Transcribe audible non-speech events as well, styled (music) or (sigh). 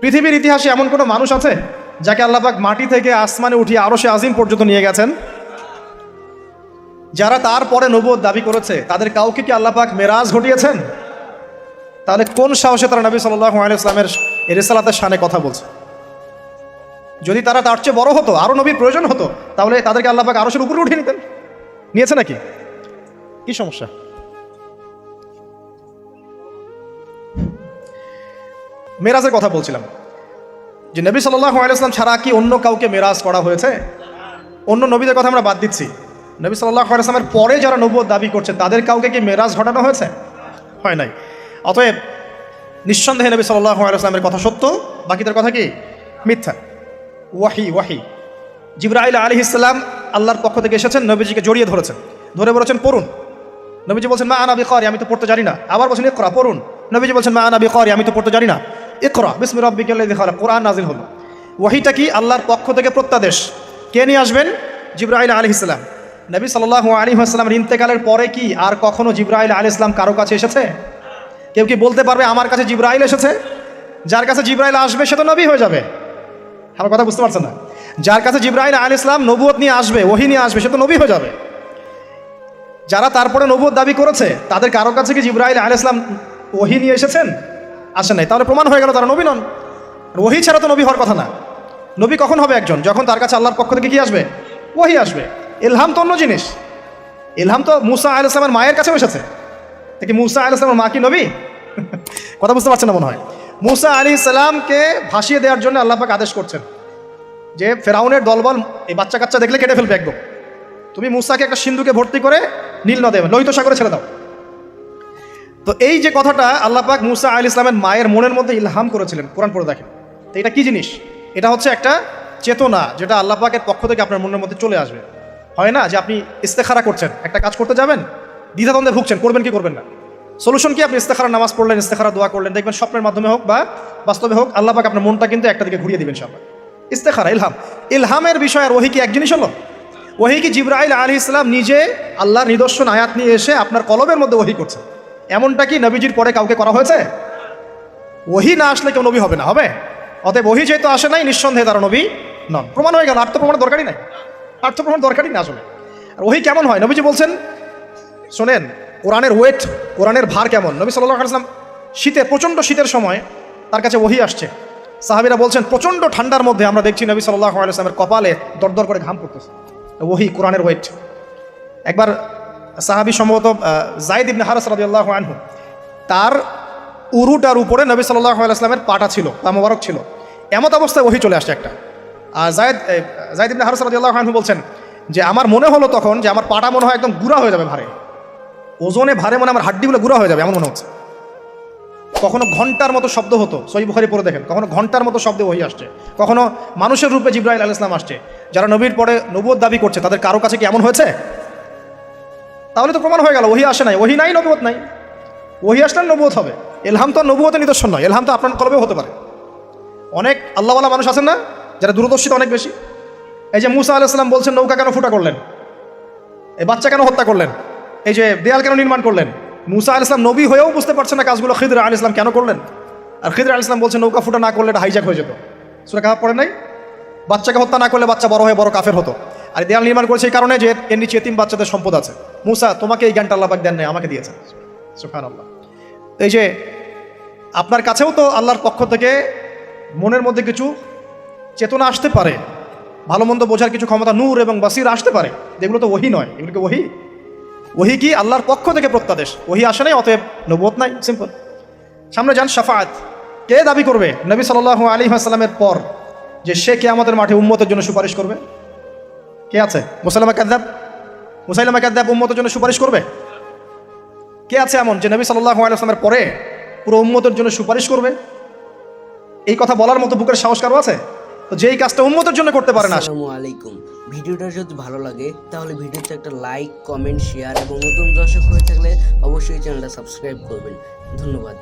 পৃথিবীর ইতিহাসে এমন কোনো মানুষ আছে যাকে আল্লাপাক মাটি থেকে আসমানে উঠিয়ে আরও সে আজিম পর্যন্ত নিয়ে গেছেন? যারা তারপরে নবুয়ত দাবি করেছে, তাদের কাউকে কি আল্লাপাক মেরাজ ঘটিয়েছেন? তাহলে কোন সাহসে তারা নবী সাল্লাহ ইসলামের রেসালাতের সানে কথা বলছে? যদি তারা তার চেয়ে বড় হতো আরও নবীর প্রয়োজন হতো, তাহলে তাদেরকে আল্লাপাক আরশের উপরে উঠিয়ে নিতেন। নিয়েছে নাকি? কি সমস্যা? মেরাজের কথা বলছিলাম। যে নবী সাল্লাহ আলাইসলাম ছাড়া কি অন্য কাউকে মেরাজ করা হয়েছে? অন্য নবীদের কথা আমরা বাদ দিচ্ছি। নবী সাল্লাহ আলাইসলামের পরে যারা নবুয় দাবি করছে, তাদের কাউকে কি মেরাজ ঘটানো হয়েছে? হয় নাই। অতএব নিঃসন্দেহে নবী সাল্লাহ আলাইসলামের কথা সত্য, বাকিদের কথা কি? মিথ্যা। ওয়াহি ওয়াহি। জিব্রাইল আলী ইসলাম আল্লাহর পক্ষ থেকে এসেছেন, নবীজিকে জড়িয়ে ধরেছেন। ধরে বলেছেন, পড়ুন। নবীজি বলছেন, মা আনাবি করি আমি তো পড়তে জানি না। আবার বলছেন, ইকরা, পড়ুন। নবীজি বলছেন, মা আনাবি করি আমি তো পড়তে জানি না। ইকরা, বিসমি রব্বিকাল্লাযী খালাক। কোরআন নাজিল হলো। ওয়াহিটা কি? আল্লাহর পক্ষ থেকে প্রত্যাদেশ। কে নিয়ে আসবেন? জিব্রাইল আলী ইসলাম নবী সাল্লাহ আলী আসসালামের ইন্তেকালের পরে কি আর কখনো জিব্রাইল আলী ইসলাম কারও কাছে এসেছে? কেউ কি বলতে পারবে আমার কাছে জিব্রাইল এসেছে? যার কাছে জিব্রাইল আসবে, সে তো নবী হয়ে যাবে। আমার কথা বুঝতে পারছেন না? যার কাছে জিব্রাইল আলী ইসলাম নবুয়ত নিয়ে আসবে, ওহি নিয়ে আসবে, সে তো নবী হয়ে যাবে। যারা তারপরে নবুয়ত দাবি করেছে, তাদের কারও কাছে কি জিব্রাইল আলী ইসলাম ওহি নিয়ে এসেছেন? আসেন নাই। তাহলে প্রমাণ হয়ে গেল তারা নবী নন। ওহি ছাড়া তো নবী হওয়ার কথা না। নবী কখন হবে একজন? যখন তার কাছে আল্লাহর পক্ষ থেকে কি আসবে? ওহি আসবে। এলহাম তো অন্য জিনিস। এলহাম তো মুসা আল ইসলামের মায়ের কাছেও এসেছে দেখি মুসা আল ইসলামের মা কি নবী? (laughs) কথা বুঝতে পারছেন না মনে হয়। মুসা আলী ইসলামকে ভাসিয়ে দেওয়ার জন্য আল্লাহ পাক আদেশ করছেন যে, ফেরাউনের দলবল এই বাচ্চা কাচ্চা দেখলে কেটে ফেলবে একদম। তুমি মুসাকে একটা সিন্ধুকে ভর্তি করে নীল নদে, লোহিত সাগরে ছেড়ে দাও। তো এই যে কথাটা আল্লাহ পাক মুসা আল ইসলামের মায়ের মনের মধ্যে ইলহাম করেছিলেন, কোরআন পড়ে দেখেন। তো এটা কি জিনিস? এটা হচ্ছে একটা চেতনা, যেটা আল্লাহ পাকের পক্ষ থেকে আপনার মনের মধ্যে চলে আসবে। হয় না যে আপনি ইস্তেখারা করছেন, একটা কাজ করতে যাবেন, দ্বিধাদ্বন্দ্বে ভুগছেন, করবেন কি করবেন না। সলিউশন কি? আপনি ইস্তেখারা নামাজ পড়লেন ইস্তেখারা দোয়া করলেন, দেখবেন স্বপ্নের মাধ্যমে হোক বা বাস্তবে হোক, আল্লাহ পাক আপনার মনটা কিন্তু একটা দিকে ঘুরিয়ে দিবেন সব ইস্তেখারা, ইলহাম। ইলহামের বিষয় আর ওহি কি এক জিনিস হলো ওহি কি জিব্রাইল আলী ইসলাম নিজে আল্লাহর নিদর্শন, আয়াত নিয়ে এসে আপনার কলমের মধ্যে ওহি করছে? এমনটা কি নবীজির পরে কাউকে করা হয়েছে? ওহি না আসলে কেউ নবী হবে না, হবে? অতএব ওহি যেহেতু আসে নাই, নিঃসন্দেহে তারা নবী নন। প্রমাণ হয়ে গেল আর তো প্রমাণের দরকারই নাই। আর তো প্রমাণ দরকারই না আসলে। আর ওহি কেমন হয়? নবীজি বলছেন, শোনেন, কোরআনের ওয়েট কোরআনের ভার কেমন? নবী সাল্লাহ আসলাম শীতে, প্রচণ্ড শীতের সময় তার কাছে ওহি আসছে। সাহাবিরা বলছেন, প্রচণ্ড ঠান্ডার মধ্যে আমরা দেখছি নবী সাল্লাহ আলাইসলামের কপালে দরদর করে ঘাম পড়তেছে। ওহি, কোরআনের ওয়েট একবার সাহাবি সম্ভবত জাইদ ইবনে হারস রাদিয়াল্লাহু আনহু, তার উরুটার উপরে নবী সাল্লাহ আলাইসলামের পাটা ছিল বা মোবারক ছিল। এমত অবস্থায় ওহি চলে আসছে একটা। আর জায়দ জায়দ ইবনে হারস রাদিয়াল্লাহু আনহু বলছেন যে, আমার মনে হলো তখন যে, আমার পাটা মনে হয় একদম গুঁড়া হয়ে যাবে ভারে। ওজনে ভারে মনে হয় আমার হাড্ডিগুলো গুঁড়া হয়ে যাবে, এমন মনে হচ্ছে। কখনো ঘণ্টার মতো শব্দ হতো সই বুখারি পরে দেখেন, কখনো ঘণ্টার মতো শব্দে ওহি আসছে, কখনো মানুষের রূপে জিব্রাইল আল ইসলাম আসছে, যারা নবীর পরে নবুয়ত দাবি করছে, তাদের কারও কাছে কি এমন হয়েছে? তাহলে তো প্রমাণ হয়ে গেল, ওহি আসে নাই। ওহি নাই নবুয়ত নাই। ওহি আসলে নবুয়ত হবে। এলহাম তো নবুয়তের নিদর্শন নয়, এলহাম তো আপনার কলবেও হতে পারে। অনেক আল্লাহওয়ালা মানুষ আছেন না, যারা দূরদর্শিতা অনেক বেশি। এই যে মুসা আলাইসাল্লাম বলছেন, নৌকা কেন ফুটা করলেন? এই বাচ্চা কেন হত্যা করলেন? এই যে দেয়াল কেন নির্মাণ করলেন? মুসা আল ইসলাম নবী হয়েও বুঝতে পারছেন না কাজগুলো খিদর আল ইসলাম কেন করলেন। আর খিদর আল ইসলাম বলছেন নৌকা ফুটা না করলে এটা হাইজাক হয়ে যেত। সুরা কাহাব পড়ে নাই? বাচ্চাকে হত্যা না করলে বাচ্চা বড় হয়ে বড় কাফের হতো। আর দেয়াল নির্মাণ করেছে এই কারণে যে এর নিচে এতিম বাচ্চাদের সম্পদ আছে। মুসা, তোমাকে এই জ্ঞানটা আল্লাহ দেন নাই আমাকে দিয়েছেন। সুখান আল্লাহ এই যে, আপনার কাছেও তো আল্লাহর পক্ষ থেকে মনের মধ্যে কিছু চেতনা আসতে পারে ভালো মন্দ বোঝার কিছু ক্ষমতা, নূর এবং বাসির আসতে পারে, যেগুলো তো ওহি নয়। এগুলোকে ওহি? ওহি কি আল্লাহর পক্ষ থেকে প্রত্যাদেশ? ওহি আসে নাই, অতএব নবুয়ত নাই, সিম্পল। সামনে যান সাফায়াত কে দাবি করবে? নবী সাল্লাল্লাহু আলী আসসালামের পর যে সে কে আমাদের মাঠে উম্মতের জন্য সুপারিশ করবে? কে আছে? মুসাইলামা কাদ্দাব? মুসাইলামা কাদ্দাব উম্মতের জন্য সুপারিশ করবে? কে আছে এমন যে নবী সাল্লাল্লাহু আলী আসলামের পরে পুরো উম্মতের জন্য সুপারিশ করবে? এই কথা বলার মতো বুকের সাহস কারও আছে? তো যেই কাজটা উম্মতের জন্য করতে পারে না। আসসালামু আলাইকুম। ভিডিওটা যদি ভালো লাগে, তাহলে ভিডিওতে একটা লাইক, কমেন্ট, শেয়ার এবং নতুন দর্শক হয়ে থাকলে অবশ্যই চ্যানেলটা সাবস্ক্রাইব করবেন। ধন্যবাদ।